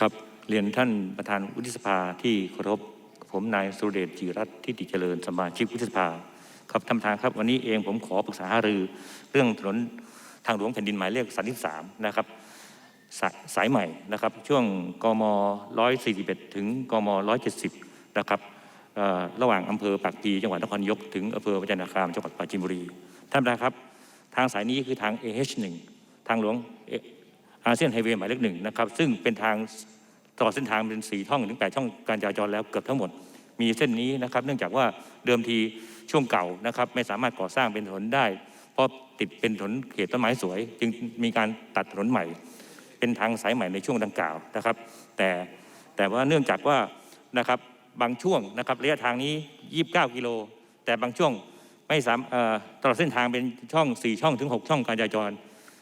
ครับเรียนท่านประธานวุฒิสภาที่เคารพผมนายสุรเดชจิรัตน์ทิติเจริญสมาชิกวุฒิสภา ครับท่านประธานครับ วันนี้เองผมขอปรึกษาหารือ เรื่องถนนทางหลวงแผ่นดินหมายเลข33นะครับสายสายใหม่นะครับ ช่วงกม 141 ถึงกม 170 นะครับระหว่างอำเภอปากพีจังหวัดนครนายกถึงอำเภอวัฒนาคามจังหวัดปราจีนบุรีท่านประธานครับ ทางสายนี้คือทาง AH1 ทางหลวง อาเซียนไฮเวย์หมายเลขหนึ่งนะครับซึ่งเป็นทางตลอดเส้นทางเป็นสี่ช่องถึงแปดช่องการจราจรแล้วเกือบทั้งหมดมีเส้นนี้นะครับ เนื่องจากว่าเดิมทีช่วงเก่านะครับ ไม่สามารถก่อสร้างเป็นถนนได้ เพราะติดเป็นถนนเขตต้นไม้สวย จึงมีการตัดถนนใหม่ เป็นทางสายใหม่ในช่วงดังกล่าวนะครับ แต่แต่ว่าเนื่องจากว่านะครับบางช่วงนะครับระยะทางนี้ 29 กิโล แต่บางช่วงไม่สามตลอดเส้นทางเป็นช่อง 4 ช่องถึง 6 ช่องการจราจร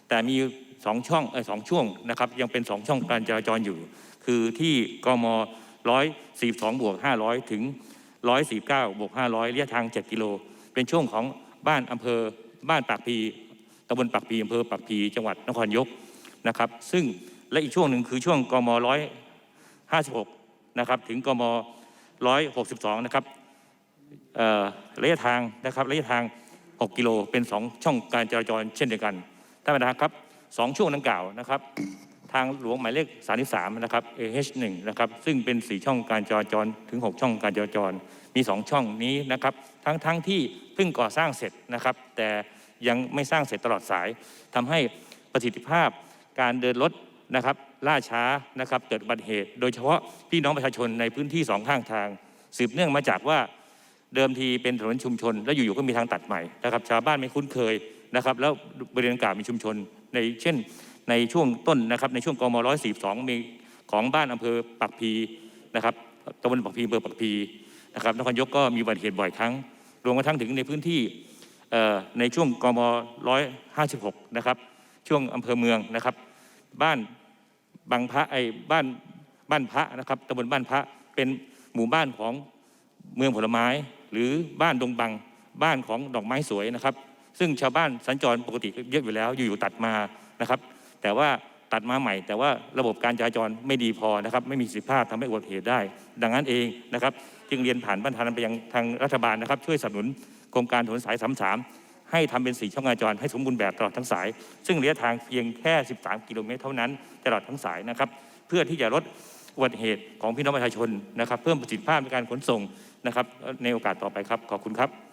แต่มี 2ช่องเออสองช่วงนะครับยังเป็น2ช่องการจราจรอยู่ คือที่กม142บวก500ถึง149บวก500ระยะทาง7กิโล เป็นช่วงของบ้านอำเภอบ้านปากพีตำบลปากพีอำเภอปากพีจังหวัดนครยกนะครับ ซึ่งและอีกช่วงหนึ่งคือช่วงกม156นะครับถึงกม162นะครับเอ่อระยะทางนะครับระยะทาง 6 กิโลเป็น 2 ช่องการจราจรเช่นเดียวกันท่านประธานครับ สองช่วงดังกล่าวนะครับ ทางหลวงหมายเลข 33 นะครับ AH1 นะครับ ซึ่งเป็น 4 ช่องการจราจรถึง 6 ช่องการจราจร มี 2 ช่องนี้นะครับ ทั้งทั้งที่เพิ่งก่อสร้างเสร็จนะครับ แต่ยังไม่สร้างเสร็จตลอดสายทำให้ประสิทธิภาพการเดินรถนะครับล่าช้านะครับเกิดอุบัติเหตุ โดยเฉพาะพี่น้องประชาชนในพื้นที่สองข้างทาง สืบเนื่องมาจากว่าเดิมทีเป็นถนนชุมชน แล้วอยู่ๆก็มีทางตัดใหม่นะครับ ชาวบ้านไม่คุ้นเคยนะครับ แล้วบริเวณกล่าวมีชุมชน ในเช่นในช่วงต้นนะครับในช่วงกม142 มีของบ้านอำเภอปักพีนะครับตำบลปักพีอำเภอปักพีนะครับนครยกก็มีอุบัติเหตุบ่อยครั้งรวมกระทั่งถึงในพื้นที่ในช่วงกม156 นะครับ ช่วงอำเภอเมืองนะครับ บ้านบางพระไอ้บ้านบ้านพระนะครับตำบลบ้านพระเป็นหมู่บ้านของเมืองผลไม้ หรือบ้านดงบังบ้านของดอกไม้สวยนะครับ ซึ่งชาวบ้านสัญจรปกติเยอะอยู่แล้ว อยู่ๆตัดมานะครับ แต่ว่าตัดมาใหม่ แต่ว่าระบบการจราจรไม่ดีพอนะครับ ไม่มีประสิทธิภาพทำให้อุบัติเหตุได้ ดังนั้นเองนะครับ จึงเรียนผ่านบรรทานไปยังทางรัฐบาลนะครับ ช่วยสนับสนุนโครงการถนนสาย33ให้ทำเป็นสีช่องจราจรให้สมบูรณ์แบบตลอดทั้งสาย ซึ่งระยะทางเพียงแค่ 13 กิโลเมตรเท่านั้นตลอดทั้งสายนะครับ เพื่อที่จะลดอุบัติเหตุของพี่น้องประชาชนนะครับ เพิ่มประสิทธิภาพในการขนส่งนะครับ ในโอกาสต่อไปครับ ขอบคุณครับ